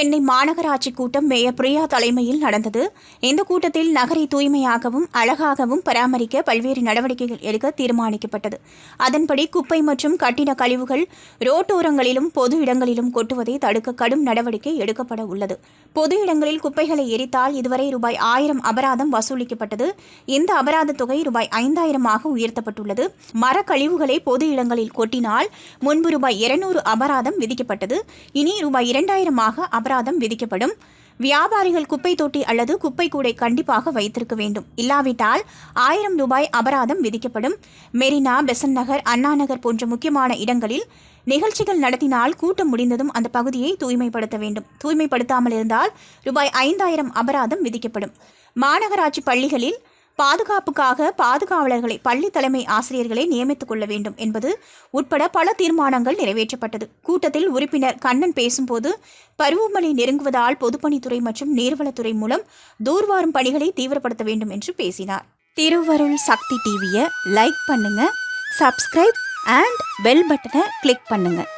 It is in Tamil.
சென்னை மாநகராட்சி கூட்டம் மேயர் பிரியா தலைமையில் நடந்தது. இந்த கூட்டத்தில் நகரை தூய்மையாகவும் அழகாகவும் பராமரிக்க பல்வேறு நடவடிக்கைகள் எடுக்க தீர்மானிக்கப்பட்டது. அதன்படி குப்பை மற்றும் கட்டிட கழிவுகள் ரோட்டோரங்களிலும் பொது இடங்களிலும் கொட்டுவதை தடுக்க கடும் நடவடிக்கை எடுக்கப்பட உள்ளது. பொது இடங்களில் குப்பைகளை எரித்தால் இதுவரை ரூபாய் ஆயிரம் அபராதம் வசூலிக்கப்பட்டது. இந்த அபராத தொகை ரூபாய் ஐந்தாயிரமாக உயர்த்தப்பட்டுள்ளது. மரக்கழிவுகளை பொது இடங்களில் கொட்டினால் முன்பு ரூபாய் இருநூறு அபராதம் விதிக்கப்பட்டது. இனி ரூபாய் இரண்டாயிரமாக அபராதம் அபராதம் விதிக்கப்படும். வியாபாரிகள் குப்பை தொட்டி அல்லது குப்பை கூடை கண்டிப்பாக வைத்திருக்க வேண்டும். இல்லாவிட்டால் ஆயிரம் ரூபாய் அபராதம் விதிக்கப்படும். மெரினா பெசன் நகர் அண்ணா நகர் போன்ற முக்கியமான இடங்களில் நிகழ்ச்சிகள் நடத்தினால் கூட்டம் முடிந்ததும் அந்த பகுதியை தூய்மைப்படுத்த வேண்டும். தூய்மைப்படுத்தாமல் இருந்தால் ரூபாய் ஐந்தாயிரம் அபராதம் விதிக்கப்படும். மாநகராட்சி பள்ளிகளில் பாதுகாப்புக்காக பாதுகாவலர்களை பள்ளி தலைமை ஆசிரியர்களை நியமித்துக் கொள்ள வேண்டும் என்பது உட்பட பல தீர்மானங்கள் நிறைவேற்றப்பட்டது. கூட்டத்தில் உறுப்பினர் கண்ணன் பேசும்போது பருவமழை நெருங்குவதால் பொதுப்பணித்துறை மற்றும் நீர்வளத்துறை மூலம் தூர்வாரும் பணிகளை தீவிரப்படுத்த வேண்டும் என்று பேசினார். திருவருள் சக்தி டிவியை லைக் பண்ணுங்க சப்ஸ்கிரைப் அண்ட் பெல் பட்டனை கிளிக் பண்ணுங்கள்